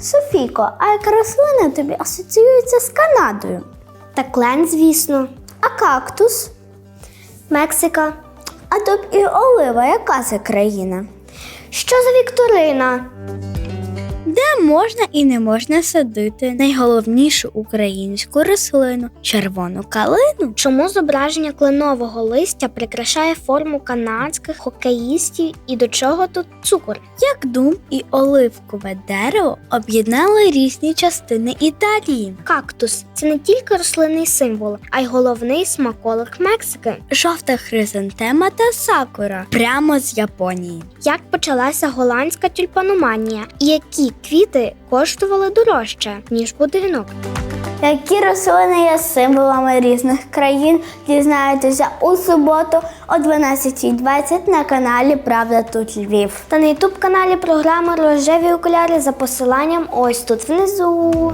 Софійко, а яка рослина тобі асоціюється з Канадою? Та клен, звісно. А кактус? Мексика. А тоб і олива, яка це країна? Що за Вікторина? Де можна і не можна садити найголовнішу українську рослину червону калину. Чому зображення кленового листя прикрашає форму канадських хокеїстів і до чого тут цукор? Як дум і оливкове дерево об'єднали різні частини Італії. Кактус це не тільки рослинний символ, а й головний смаколик Мексики. Жовта хризантема та сакура прямо з Японії. Як почалася голландська тюльпаноманія і які квіти коштували дорожче, ніж будинок? Які рослини є символами різних країн, дізнаєтеся у суботу о 12.20 на каналі Правда тут Львів. Та на ютуб каналі програми Рожеві окуляри за посиланням ось тут внизу.